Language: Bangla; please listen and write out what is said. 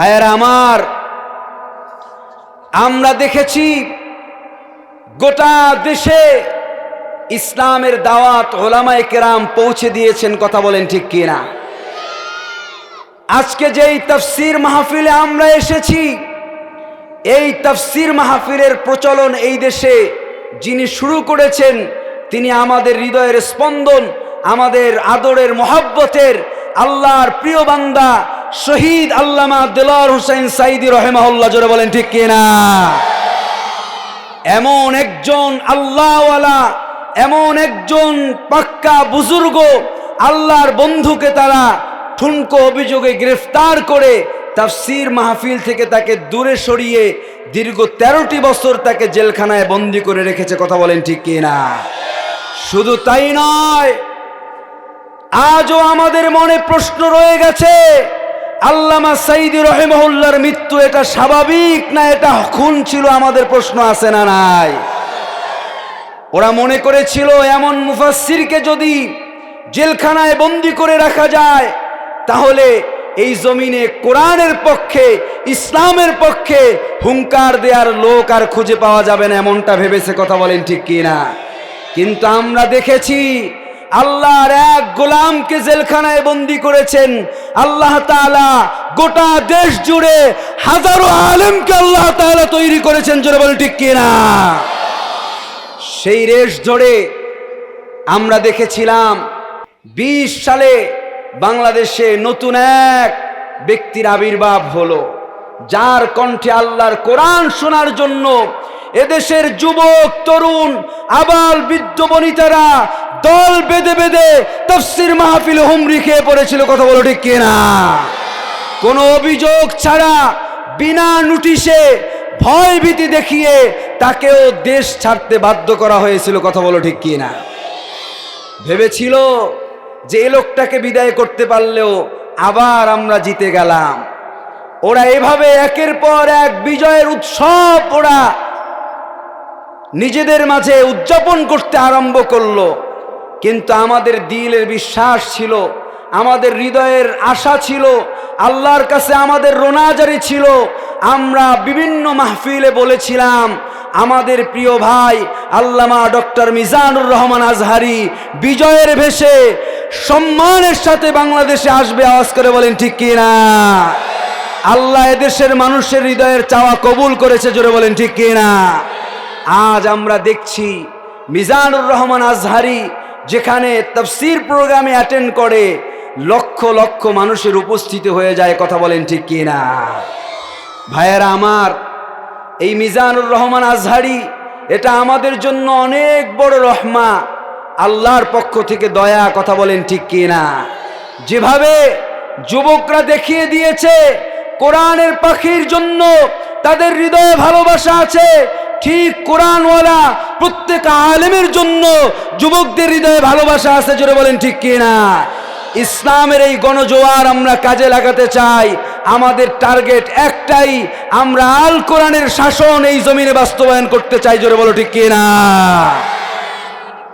ভাইয়েরা আমার, আমরা দেখেছি গোটা দেশে ইসলামের দাওয়াত ওলামায়ে কেরাম পৌঁছে দিয়েছেন, কথা বলেন ঠিক কিনা? আজকে যেই তফসির মাহফিলে আমরা এসেছি, এই তফসির মাহফিলের প্রচলন এই দেশে যিনি শুরু করেছেন, তিনি আমাদের হৃদয়ের স্পন্দন, আমাদের আদরের মহাব্বতের, আল্লাহর প্রিয় বান্দা শহীদ আল্লামা দিলার হুসাইন সাইদি রহেমাহুল্লাহ, জোরে বলেন ঠিক কিনা? এমন একজন আল্লাহওয়ালা, এমন একজন পাক্কা বুজুর্গ আল্লাহর বন্ধুকে তারা ঠুনকো অভিযোগে গ্রেফতার করে তাফসির মাহফিল থেকে তাকে দূরে সরিয়ে দীর্ঘ তেরোটি বছর তাকে জেলখানায় বন্দি করে রেখেছে, কথা বলেন ঠিক কিনা? শুধু তাই নয়, আজও আমাদের মনে প্রশ্ন রয়ে গেছে আল্লামা সাইদি রহেমহুল্লার মৃত্যু এটা স্বাভাবিক না এটা খুন ছিল? আমাদের প্রশ্ন আছে না নাই? ওরা মনে করেছিল এমন মুফাসসিরকে যদি জেলখানায় বন্দি করে রাখা যায়, তাহলে এই জমিনে কোরআনের পক্ষে, ইসলামের পক্ষে হুঙ্কার দেওয়ার লোক আর খুঁজে পাওয়া যাবে না, এমনটা ভেবেছে কথা বলেন ঠিক কিনা? কিন্তু আমরা দেখেছি আল্লাহর এক গোলামকে জেলখানায় বন্দি করেছেন। আল্লাহ তাআলা গোটা দেশ জুড়ে হাজারো আলেমকে আল্লাহ তাআলা তৈরি করেছেন, জোরে বলেন ঠিক কিনা? সেই রেশ ধরে আমরা দেখেছিলাম বিশ সালে বাংলাদেশে নতুন এক ব্যক্তির আবির্ভাব হলো, যার কণ্ঠে আল্লাহর কোরআন শোনার জন্য এদেশের যুবক, তরুণ, আবাল, বৃদ্ধ, বনিতারা দল বেঁধে বেঁধে তফসির মাহফিল হুমরি খেয়ে পড়েছিল, কথা বলো ঠিক কিনা? কোনো অভিযোগ ছাড়া বিনা নোটিশে ভয় ভীতি দেখিয়ে তাকেও দেশ ছাড়তে বাধ্য করা হয়েছিল, কথা বলো ঠিক কি না ভেবেছিল যে এ লোকটাকে বিদায় করতে পারলেও আবার আমরা জিতে গেলাম। ওরা এভাবে একের পর এক বিজয়ের উৎসব ওরা নিজেদের মাঝে উদযাপন করতে আরম্ভ করল। কিন্তু আমাদের দিলের বিশ্বাস ছিল, আমাদের হৃদয়ের আশা ছিল, আল্লাহর কাছে আমাদের রোনাজারি ছিল। আমরা বিভিন্ন মাহফিলে বলেছিলাম, আমাদের প্রিয় ভাই আল্লামা ডক্টর মিজানুর রহমান আজহারি বিজয়ের ভেসে সম্মানের সাথে বাংলাদেশে আসবে, আওয়াজ করে বলেন ঠিক কিনা আল্লাহ এদেশের মানুষের হৃদয়ের চাওয়া কবুল করেছে, জোরে বলেন ঠিক কিনা আজ আমরা দেখছি মিজানুর রহমান আজহারি যেখানে তফসির প্রোগ্রামে অ্যাটেন্ড করে লক্ষ লক্ষ মানুষের উপস্থিত হয়ে যায়, কথা বলেন ঠিক কি না ভাইয়েরা আমার, এই মিজানুর রহমান আজহারি, এটা আমাদের জন্য অনেক বড় রহমা। আল্লাহর পক্ষ থেকে দয়া, কথা বলেন ঠিক কি না যেভাবে যুবকরা দেখিয়ে দিয়েছে, কোরআনের পাখির জন্য তাদের হৃদয়ে ভালোবাসা আছে, ঠিক কোরআনওয়ালা প্রত্যেক আলেমের জন্য যুবকদের হৃদয়ে ভালোবাসা আছে, জোরে বলেন ঠিক কিনা? ইসলামের এই গণজোয়ার আমরা কাজে লাগাতে চাই। আমাদের টার্গেট একটাই, আমরা আল কোরআনের শাসন এই জমিনে বাস্তবায়ন করতে চাই, জোরে বলো ঠিক কিনা?